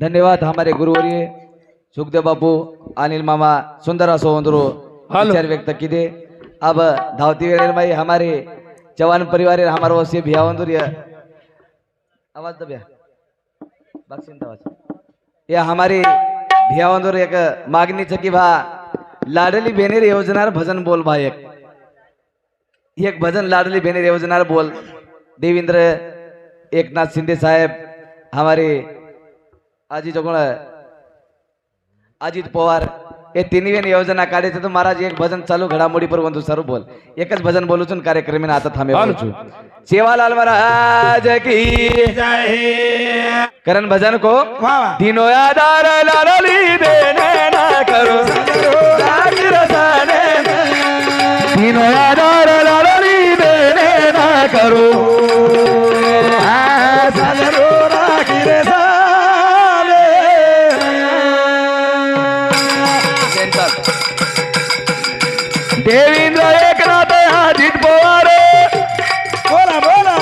धन्यवाद हमारे गुरुवर्य सुखदेव बापू अनिल मामा सुंदर हेलो। विचार व्यक्त किए अब धावती माई हमारे जवान परिवार हमारे वसे भिया आवाज दो भैया। बक्सिन आवाज। या हमारी भिया वंदुर एक मागणी की भा लाडली बेनेर योजनार भजन बोल भा एक। एक भजन लाडली बेनेर योजनार बोल। देवेंद्र एकनाथ शिंदे साहेब हमारे आजी जो कोण अजित पवार हे तिन्ही वेळी योजना काढायचं तर महाराज एक भजन चालू घडामोडी पर बंधू सर्व बोल एकच भजन बोलूचून कार्यक्रम आता थांबे हाल. सेवालाल महाराज की करण भजन को दिनो यादार लालली देने पवार बोला बोला.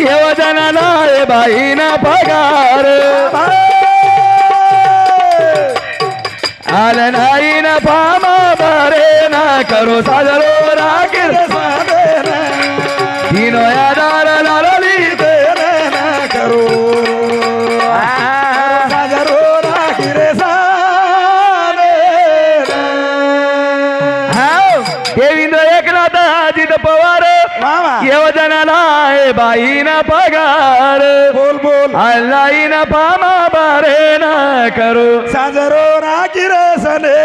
योजनाला बाई ना पगार. आलं नाही ना पामा बारे ना करो साजरो राखीर. दिनो यादार लालली पवार. योजनाला आहे बाई ना पगार. बोल बोल. अल्लाई ना पामा बारे ना करो. साजरो राखी रसने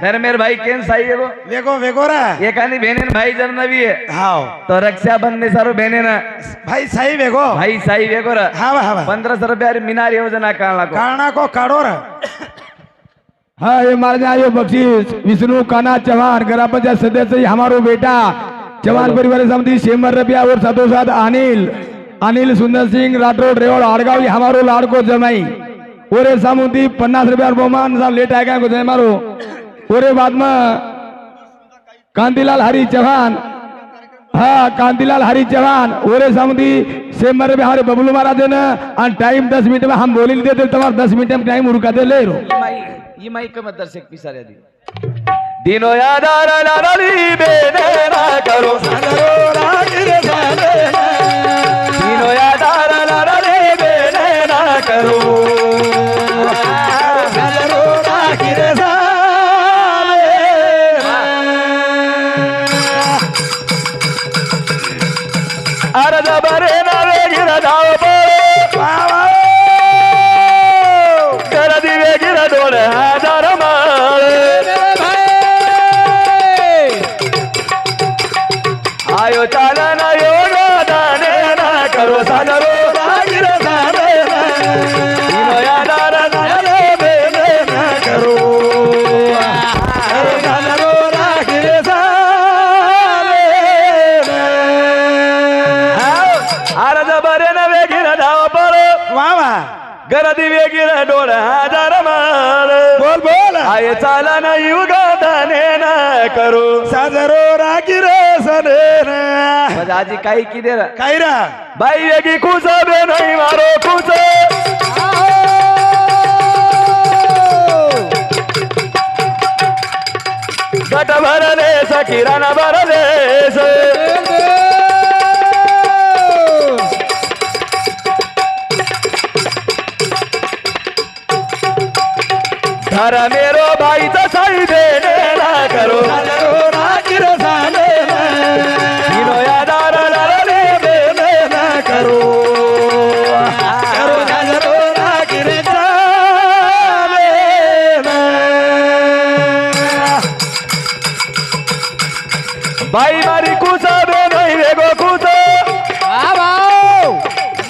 धर्मेर भाई केन साई है वो? वेगो वेगो रा. एकानी बहनेन भाई जर नवी है. हाव. तो रक्षा बंधने सारो बहनेन भाई सही वेगो. भाई साई वेगोर हाव हाव. पंद्रह सौ रुपया मीनार योजना काढला को. कारणा को काढो रा. हाँ ये मारने आयो बख्शीश विष्णु काना चौहान ग्रामपंचायत सदस्य हमारो बेटा. चौहान परिवार समिति शेमर रबिया और साथों साथ अनिल. अनिल सुंदर सिंह राठौड़ रेवड़ आड़गाव ये हमारो लाड़को जमाई. और ये सामुदी पन्नास रुपया बहुमान साहब लेट आएगा को जय मारो. और ये बाद में कांतिलाल हरी चौहान हाँ कांतिलाल हरी चौहान और सामुदी शेमर रबिया हमारे बबलू महाराज ना और टाइम दस मिनट में हम बोली देते तुम्हारा दस मिनट में टाइम उड़का दे ले रो. ये माई ये माई का मत दर्शक पिसारे दी दिनो गिर हजार माळ आयो चालन योग दाने ना करो साजरो रागिर साने गर्दी वेगीर डोळ हजार माळ बोल बोल. आय चाला ना युग दाने ना करू. साजरो राखी रसने म्हणजे आजी काही की दे काय रा. बाई वेगी खुश बे नाही मारो खुश गट भरले सकिराना भरले धर मेरो साजरो राखी रसने दिनो ना करो। बाई मारी कुसा बे नाही वेगो कुस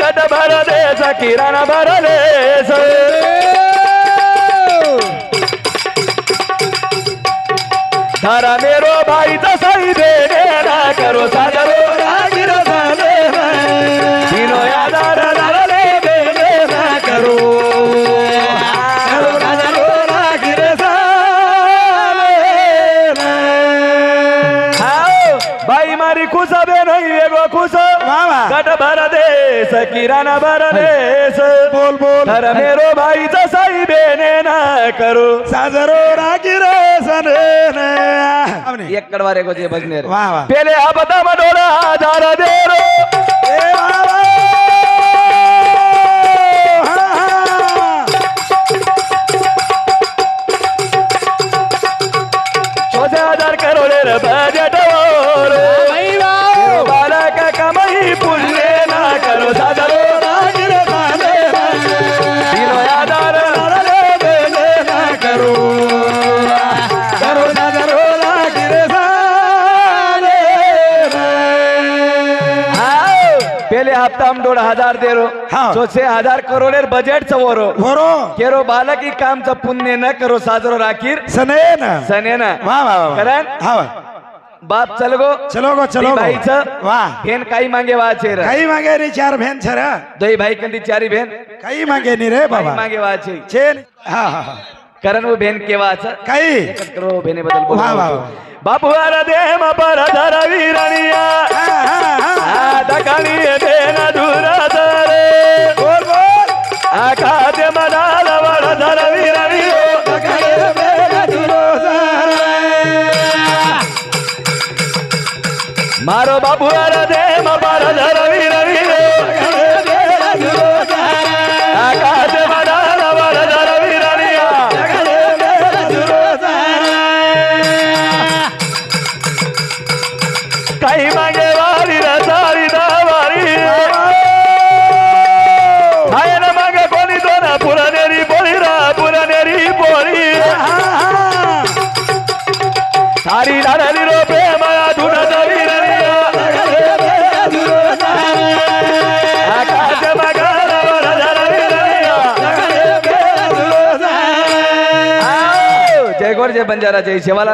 गट भर दे किराणा भरले सारा मेरो भाई साई देणे ना करो साजरो राखी रसने दिनो यादार लालले बेने ना करो. करो बाई मारी खुश बे नहीं एगो खुश गट भर देस किराणा भर देस. बोल बोल. तर मेरो भाई जसाई बेने ना करू. साजरो राखी रे सने. एक कडवारे को जे बजने रे. वाह वाह पेले ए बाबा हम दोन हजार दे रो हाव. तो छे हजार करोडेर बजेट चवरो बरो केरो बालक ही कामचं पुण्य न करो साजरो राखीर। सने ना। सने ना। वाह वाह वाह करण? हा बाप चल गो चलो गो चलो गो. भाईचं वाह भेन काही मागे वाचे रे। काही मागे रे चार भेन छर दोई भाई कंदी चारी भेन। काही मागे नी रे काही बाबा मागे वाचे छेन हा हा हा। करण वो भेन केवा अस काही करो भेने बदल बोलो. वाह वाह वाह. बापू अर देम पर धर वीरणिया हा, हा, हा. दकाणी देन मारो बापू अर देम पर धर वीरणियो आकाश मनाल जय गोर